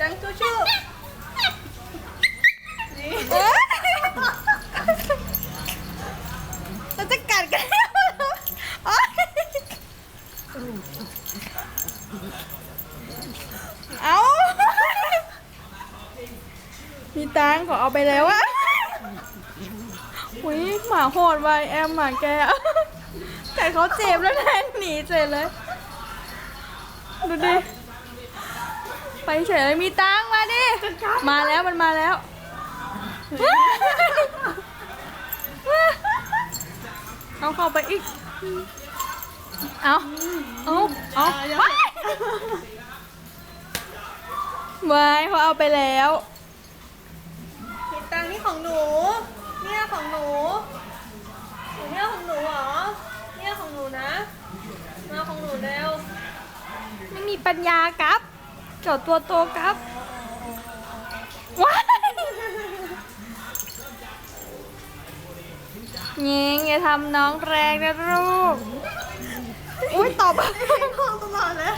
จังชูชู้นี่เอ้ยเราจะกัดกันโอ๊ยเอามีตังขอเอาไปแล้วอะอุ้ยหมาโหดไปแอมหมาแกอะกัดเขาเจ็บแล้วแทงหนีเฉยเลย ดูดิ ไปเฉยเลยมีตังค์มาดิ มาแล้วมันมาแล้วเอาเข้าไปอีก เอาเอาเอาว้ายไม่เขาเอาไปแล้วมีตังค์นี่ของหนู เนี่ยของหนูหนูเนี่ยของหนูเหรอ เนี่ยของหนูนะ มาของหนูเร็วไม่มีปัญญาครับ เจ้าตัวโตครับ ว้ายยิงอย่าทำน้องแรงนะลูก อุ้ยตอบท้องตลอดเลย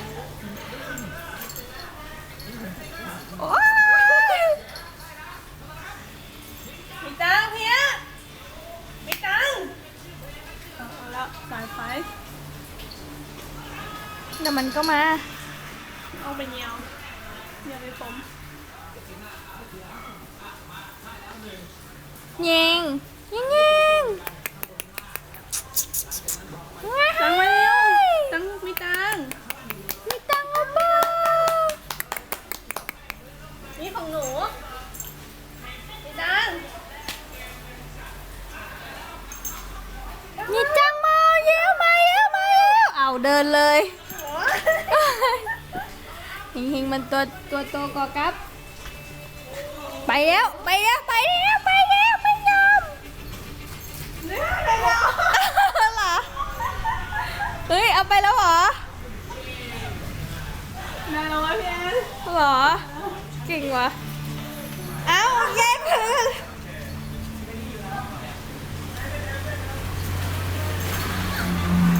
โอ๊ยมีตังค์เพียมีตังค์เอาแล้วสายไฟเดี๋ยวมันก็มา เอาไปเหนียว เหนียวไปผมยิงยิงยิงตังค์มาเร็วตังค์มีตังค์มีตังค์หรือเปล่านี่ของหนูมีตังค์มีตังค์มาเย้มาเย้มาเย้เอาเดินเลย โอ๊ยหิงหิงมันตัวตัวโตกว่าครับ ไปแล้วไปแล้วไปแล้วไปแล้วไม่ยอมเนี่ยไปแล้วเหรอเฮ้ยเอาไปแล้วเหรอได้แล้ววะพี่แอนเหรอเก่งวะเอ้าแย่งคืน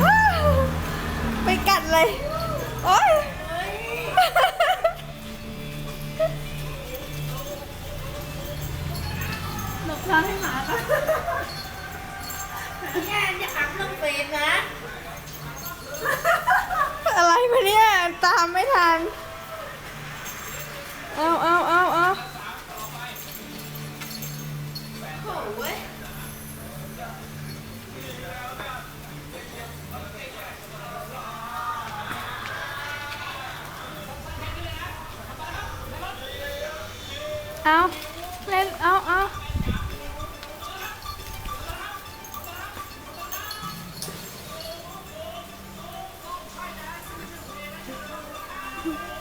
ว้าวไปกัดเลย โอ๊ย แค่จะอัพลงเฟซนะ อะไรมาเนี่ยตามไม่ทัน เอาเอาเอาเอาโอ้เว้ยเอา 哼。